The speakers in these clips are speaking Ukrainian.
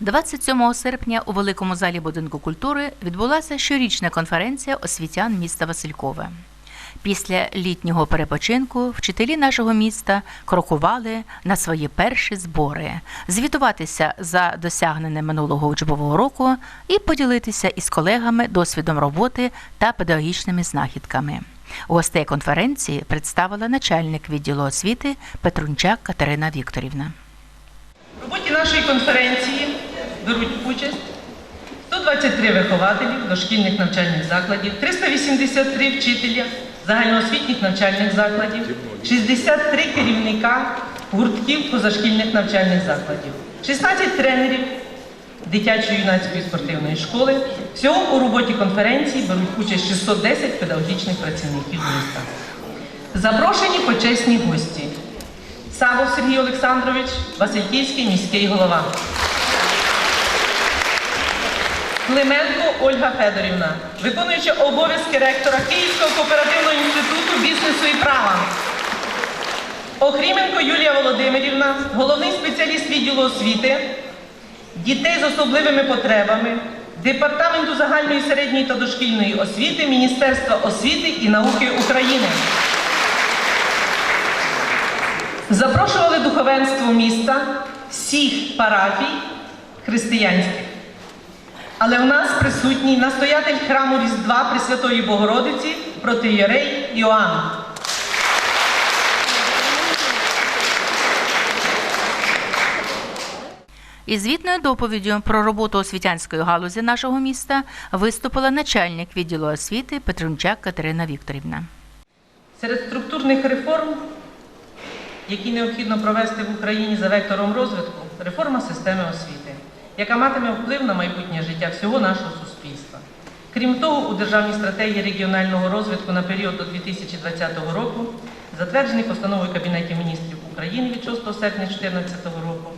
27 серпня у великому залі будинку культури відбулася щорічна конференція освітян міста Василькове. Після літнього перепочинку вчителі нашого міста крокували на свої перші збори, звітуватися за досягнене минулого учбового року і поділитися із колегами досвідом роботи та педагогічними знахідками. Гостей конференції представила начальник відділу освіти Петрунчак Катерина Вікторівна. Роботі нашої конференції беруть участь 123 вихователі дошкільних навчальних закладів, 383 вчителя загальноосвітніх навчальних закладів, 63 керівника гуртків позашкільних навчальних закладів, 16 тренерів дитячої юнацької спортивної школи. Всього у роботі конференції беруть участь 610 педагогічних працівників міста. Запрошені почесні гості. Савов Сергій Олександрович, Васильківський міський голова. Клименко Ольга Федорівна, виконуюча обов'язки ректора Київського кооперативного інституту бізнесу і права. Охріменко Юлія Володимирівна, головний спеціаліст відділу освіти, дітей з особливими потребами, Департаменту загальної середньої та дошкільної освіти Міністерства освіти і науки України. Запрошували духовенство міста всіх парафій християнських. Але у нас присутній настоятель храму Різдва Пресвятої Богородиці протиєрей Іоанн. Із звітною доповіддю про роботу освітянської галузі нашого міста виступила начальник відділу освіти Петрунчак Катерина Вікторівна. Серед структурних реформ, які необхідно провести в Україні за вектором розвитку, реформа системи освіти, яка матиме вплив на майбутнє життя всього нашого суспільства. Крім того, у Державній стратегії регіонального розвитку на період до 2020 року, затверджений постановою Кабінету міністрів України від 6 серпня 2014 року,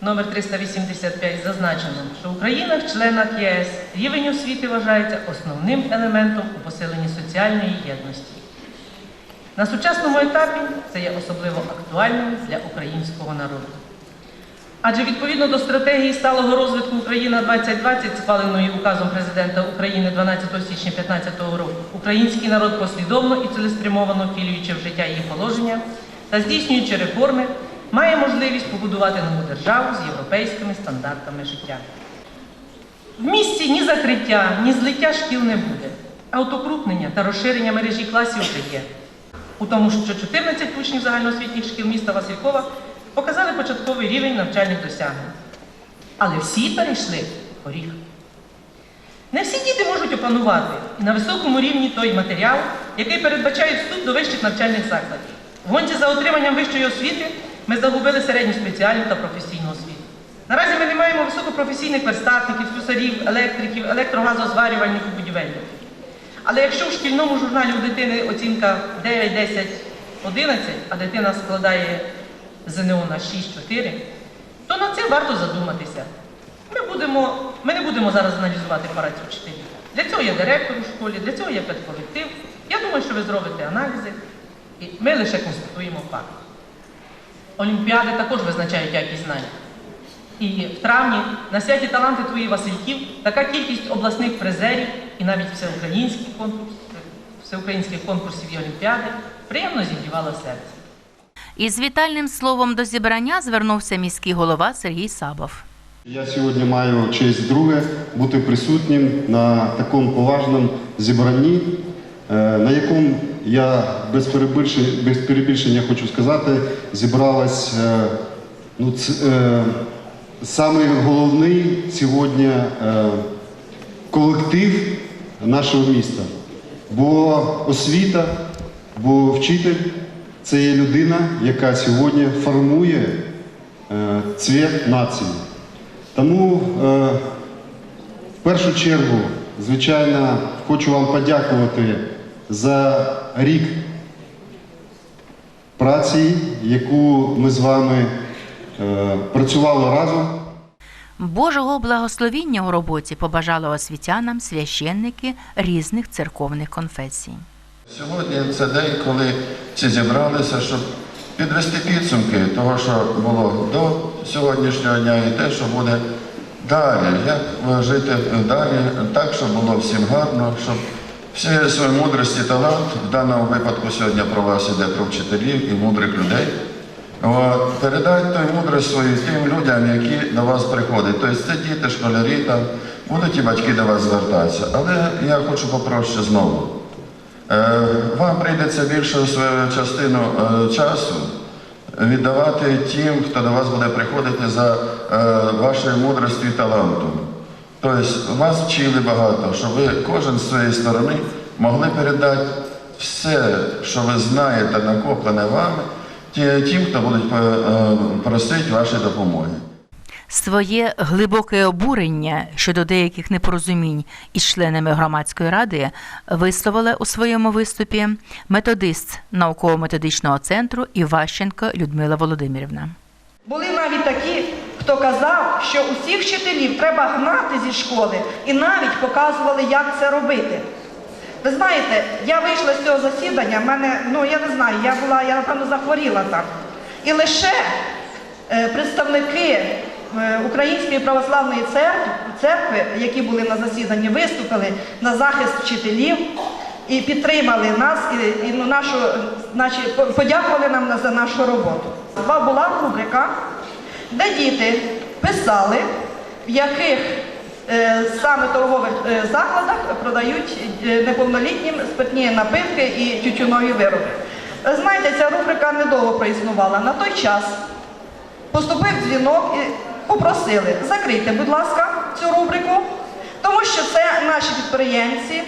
номер 385 зазначено, що в Українах-членах ЄС рівень освіти вважається основним елементом у посиленні соціальної єдності. На сучасному етапі це є особливо актуальним для українського народу. Адже відповідно до стратегії сталого розвитку Україна 2020, схваленої указом президента України 12 січня 2015 року, український народ послідовно і цілеспрямовано втілюючи в життя її положення та здійснюючи реформи, має можливість побудувати нову державу з європейськими стандартами життя. В місті ні закриття, ні злиття шкіл не буде, а от укрупнення та розширення мережі класів вже є. У тому, що 14 учнів загальноосвітніх шкіл міста Василькова показали початковий рівень навчальних досягнень. Але всі перейшли поріг. Не всі діти можуть опанувати на високому рівні той матеріал, який передбачає вступ до вищих навчальних закладів. В гонці за отриманням вищої освіти ми загубили середню спеціальну та професійну освіту. Наразі ми не маємо високопрофесійних верстатників, слюсарів, електриків, електрогазозварювальників, будівельників. Але якщо в шкільному журналі у дитини оцінка 9, 10, 11, а дитина складає ЗНО на 6-4, то над цим варто задуматися. Ми, будемо, ми не будемо зараз аналізувати працю вчителів. Для цього є директор у школі, для цього є педколектив. Я думаю, що ви зробите аналізи, і ми лише констатуємо факт. Олімпіади також визначають якість знань. І в травні на святі таланти твої Васильків така кількість обласних призерів і навіть всеукраїнських конкурсів, всеукраїнських конкурсів і олімпіади приємно зігрівала серце. Із вітальним словом до зібрання звернувся міський голова Сергій Сабов. Я сьогодні маю честь друге бути присутнім на такому поважному зібранні, е, на якому я без перебільшення, без перебільшення хочу сказати, зібралась е, ну, ц, е, головний сьогодні е, колектив нашого міста. Бо освіта, бо вчитель це є людина, яка сьогодні формує е, цвіт нації. Тому е, в першу чергу, звичайно, хочу вам подякувати за рік праці, яку ми з вами е, працювали разом. Божого благословіння у роботі побажали освітянам священники різних церковних конфесій. Сьогодні це день, коли всі зібралися, щоб підвести підсумки того, що було до сьогоднішнього дня, і те, що буде далі. Як жити далі, так, щоб було всім гарно, щоб всі свої мудрості, талант, в даному випадку сьогодні про вас іде про вчителів і мудрих людей. Передайте ту мудрость свою тим людям, які до вас приходять. Тобто це діти, школярі, там, будуть і батьки до вас звертатися. Але я хочу попроще знову. Е, Вам прийдеться більшу свою частину е, часу віддавати тим, хто до вас буде приходити за е, вашою мудростю і талантом. Тобто вас вчили багато, щоб ви кожен з своєї сторони могли передати все, що ви знаєте, накоплене вами, тим, хто будуть е, е, просити вашої допомоги. Своє глибоке обурення щодо деяких непорозумінь із членами громадської ради висловила у своєму виступі методист науково-методичного центру Іващенко Людмила Володимирівна. Були навіть такі, хто казав, що усіх вчителів треба гнати зі школи і навіть показували, як це робити. Ви знаєте, я вийшла з цього засідання, мене, ну я не знаю, я була, я напевно захворіла там. І лише е, представники Української православної церкви, які були на засіданні, виступили на захист вчителів і підтримали нас, і, і ну, нашу, по- подякували нам за нашу роботу. Була- рубрика, де діти писали, в яких е, саме торгових е, закладах продають е, неповнолітнім спиртні напитки і тютюнові вироби. Ви Знаєте, ця рубрика недовго проіснувала. На той час поступив дзвінок і попросили, закрийте, будь ласка, цю рубрику, тому що це наші підприємці,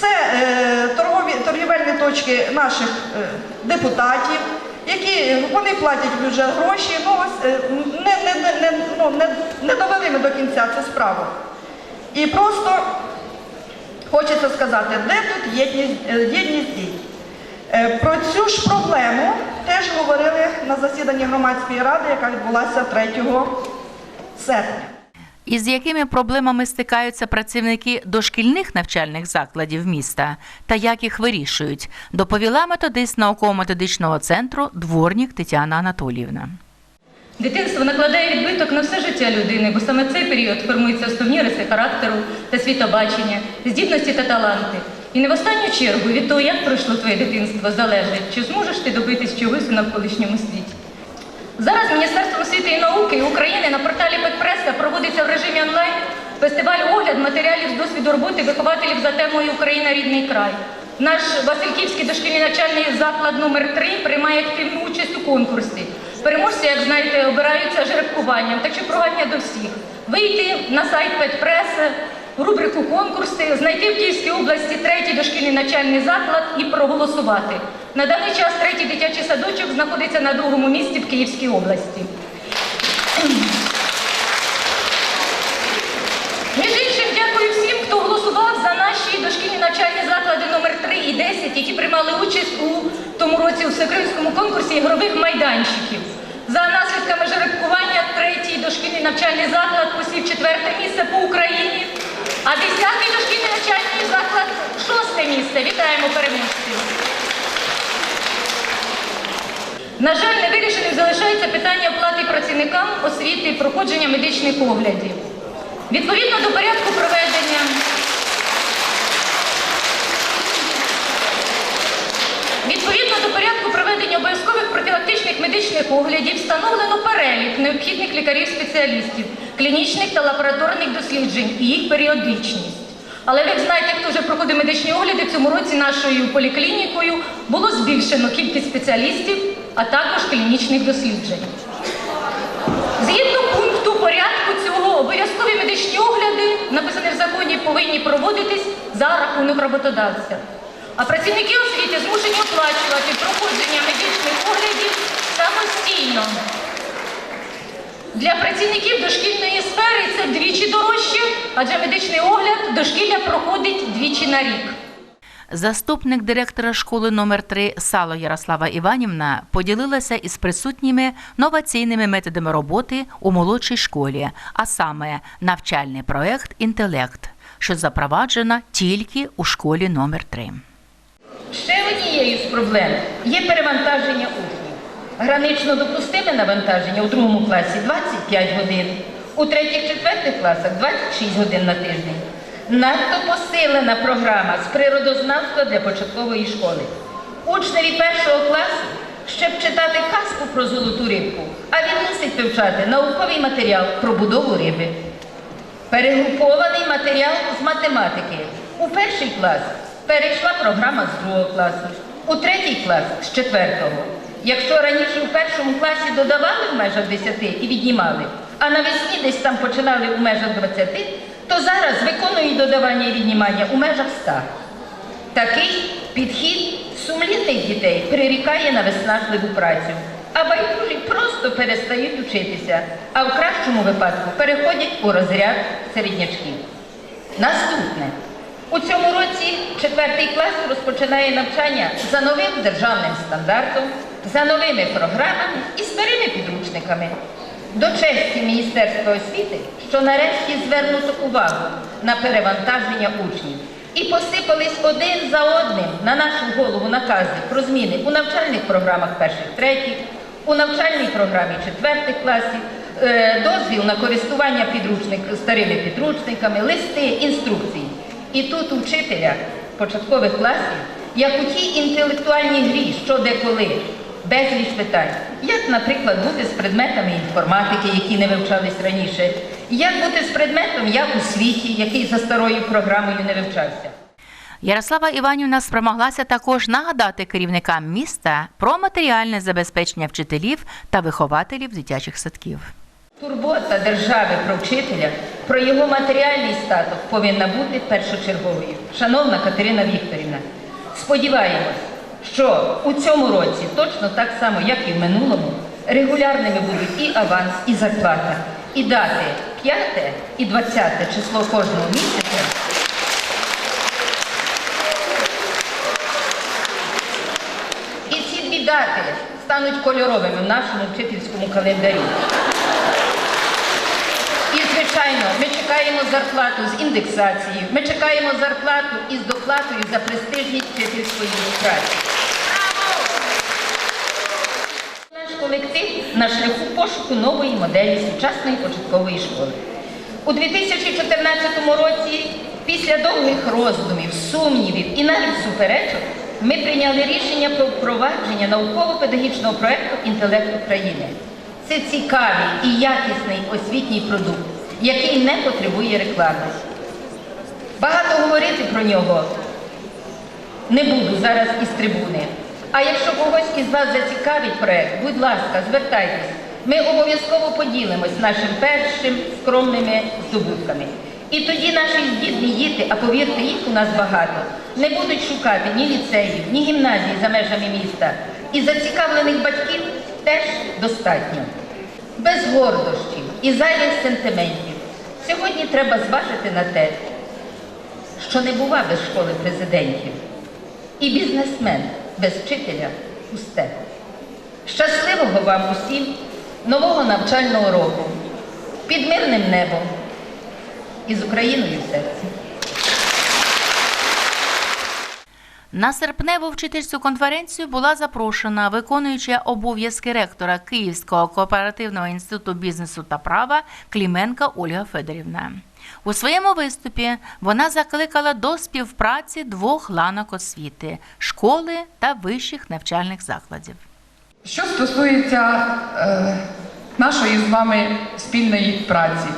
це е, торгові, торгівельні точки наших е, депутатів, які вони платять в бюджет гроші, ну ось е, не, не, не, не, ну, не, не довели ми до кінця цю справу. І просто хочеться сказати, де тут єдність, е, єдність дій. Е, Про цю ж проблему теж говорили на засіданні громадської ради, яка відбулася 3 серпня. Із якими проблемами стикаються працівники дошкільних навчальних закладів міста та як їх вирішують, доповіла методист науково-методичного центру дворник Тетяна Анатоліївна. Дитинство накладає відбиток на все життя людини, бо саме цей період формуються основні риси характеру та світобачення, здібності та таланти. І не в останню чергу від того, як пройшло твоє дитинство, залежить, чи зможеш ти добитись чогось у навколишньому світі. Зараз Міністерством освіти і науки України на порталі Педпреса проводиться в режимі онлайн фестиваль огляд матеріалів з досвіду роботи вихователів за темою Україна рідний край. Наш Васильківський дошкільний навчальний заклад номер 3 приймає активну участь у конкурсі. Переможці, як знаєте, обираються жеребкуванням. Так що прохання до всіх вийти на сайт Педпреса, рубрику конкурси, знайти в Київській області третій дошкільний навчальний заклад і проголосувати. На даний час третій дитячий садочок знаходиться на другому місці в Київській області. Між іншим, дякую всім, хто голосував за наші дошкільні навчальні заклади номер 3 і 10, які приймали участь у тому році у всеукраїнському конкурсі ігрових майданчиків. За наслідками жеребкування третій дошкільний навчальний заклад посів четверте місце по Україні, а десятий дошкільний навчальний заклад шосте місце. Вітаємо переможців! На жаль, невирішеним залишається питання оплати працівникам освіти проходження медичних оглядів. Відповідно до порядку проведення Відповідно до порядку проведення обов'язкових профілактичних медичних оглядів встановлено перелік необхідних лікарів-спеціалістів, клінічних та лабораторних досліджень і їх періодичність. Але ви знаєте, хто вже проходить медичні огляди, в цьому році нашою поліклінікою було збільшено кількість спеціалістів, а також клінічних досліджень. Згідно пункту порядку цього, обов'язкові медичні огляди, написані в законі, повинні проводитись за рахунок роботодавця. А працівники освіти змушені оплачувати проходження медичних оглядів самостійно. Для працівників дошкільної сфери це вдвічі дорожче, адже медичний огляд дошкілля проходить двічі на рік. Заступник директора школи номер 3 Сало Ярослава Іванівна поділилася із присутніми новаційними методами роботи у молодшій школі, а саме навчальний проект Інтелект, що запроваджено тільки у школі номер 3 Ще однією з проблем є перевантаження учнів. Гранично допустиме навантаження у другому класі 25 годин, у третіх-четвертих класах 26 годин на тиждень. Надто посилена програма з природознавства для початкової школи. Учневі першого класу щоб читати казку про золоту рибку, а він мусить вивчати науковий матеріал про будову риби. Перегрупований матеріал з математики. У перший клас перейшла програма з другого класу, у третій клас з четвертого. Якщо раніше у першому класі додавали в межах 10 і віднімали, а навесні десь там починали у межах 20, то зараз виконують додавання і віднімання у межах 100. Такий підхід сумлінних дітей прирікає на виснажливу працю, а байдужі просто перестають учитися, а в кращому випадку переходять у розряд середнячків. Наступне. У цьому році четвертий клас розпочинає навчання за новим державним стандартом, за новими програмами і старими підручниками. До честі Міністерства освіти, що нарешті звернуто увагу на перевантаження учнів. І посипались один за одним на нашу голову накази про зміни у навчальних програмах перших третіх, у навчальній програмі четвертих класів, е, дозвіл на користування підручник, старими підручниками, листи, інструкції. І тут у вчителя початкових класів, як у тій інтелектуальній грі, що деколи, безліч питань. Як, наприклад, бути з предметами інформатики, які не вивчались раніше, як бути з предметом як у світі, який за старою програмою не вивчався. Ярослава Іванівна спромоглася також нагадати керівникам міста про матеріальне забезпечення вчителів та вихователів дитячих садків. Турбота держави про вчителя, про його матеріальний статок повинна бути першочерговою. Шановна Катерина Вікторівна, сподіваємось, що у цьому році, точно так само, як і в минулому, регулярними будуть і аванс, і зарплата, і дати 5 і 20 число кожного місяця. І ці дві дати стануть кольоровими в нашому вчительському календарі. Звичайно, ми чекаємо зарплату з індексацією, ми чекаємо зарплату із доплатою за престижність вчительської праці. Наш колектив на шляху пошуку нової моделі сучасної початкової школи. У 2014 році, після довгих роздумів, сумнівів і навіть суперечок, ми прийняли рішення про впровадження науково-педагогічного проєкту Інтелект України. Це цікавий і якісний освітній продукт, який не потребує реклами. Багато говорити про нього не буду зараз із трибуни. А якщо когось із вас зацікавить проект, будь ласка, звертайтесь. Ми обов'язково поділимось нашим першим скромними здобутками. І тоді наші діти, а повірте, їх у нас багато, не будуть шукати ні ліцеїв, ні гімназій за межами міста. І зацікавлених батьків теж достатньо. Без гордощів і зайвих сентиментів. Сьогодні треба зважити на те, що не бува без школи президентів. І бізнесмен без вчителя пусте. Щасливого вам усім нового навчального року під мирним небом і з Україною в серці. На серпневу вчительську конференцію була запрошена виконуюча обов'язки ректора Київського кооперативного інституту бізнесу та права Кліменка Ольга Федорівна. У своєму виступі вона закликала до співпраці двох ланок освіти школи та вищих навчальних закладів. Що стосується е, нашої з вами спільної праці,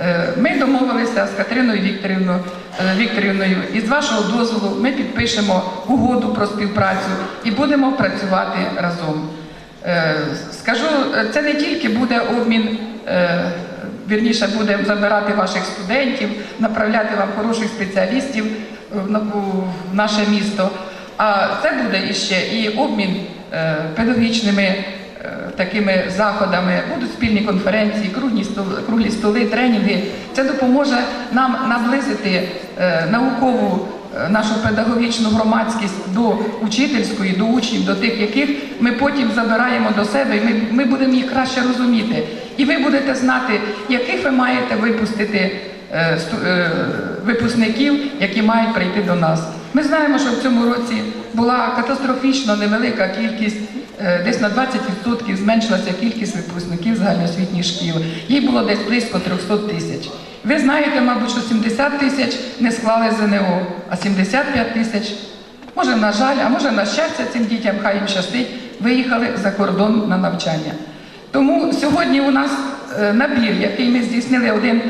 е, ми домовилися з Катериною Вікторівною, е, Вікторівною, і з вашого дозволу ми підпишемо угоду про співпрацю і будемо працювати разом. Скажу, це не тільки буде обмін. Е, Вірніше будемо забирати ваших студентів, направляти вам хороших спеціалістів в наше місто. А це буде іще і обмін е, педагогічними е, такими заходами, будуть спільні конференції, круглі круглі столи, тренінги. Це допоможе нам наблизити е, наукову е, нашу педагогічну громадськість до учительської, до учнів, до тих, яких ми потім забираємо до себе, і ми, ми будемо їх краще розуміти. І ви будете знати, яких ви маєте випустити е, сту- е, випускників, які мають прийти до нас. Ми знаємо, що в цьому році була катастрофічно невелика кількість, е, десь на 20% зменшилася кількість випускників загальноосвітніх шкіл. Їх було десь близько 300 тисяч. Ви знаєте, мабуть, що 70 тисяч не склали ЗНО, а 75 тисяч, може, на жаль, а може на щастя цим дітям, хай їм щастить, виїхали за кордон на навчання. Тому сьогодні у нас е, набір, який ми здійснили один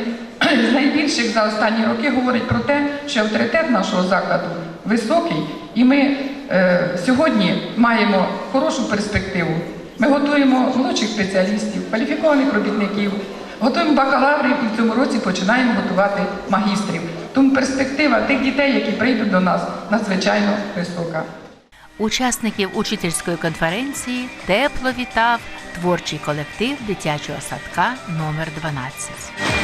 з найбільших за останні роки, говорить про те, що авторитет нашого закладу високий, і ми е, сьогодні маємо хорошу перспективу. Ми готуємо молодших спеціалістів, кваліфікованих робітників, готуємо бакалаврів і в цьому році починаємо готувати магістрів. Тому перспектива тих дітей, які прийдуть до нас, надзвичайно висока. Учасників учительської конференції тепло вітав творчий колектив дитячого садка номер 12. У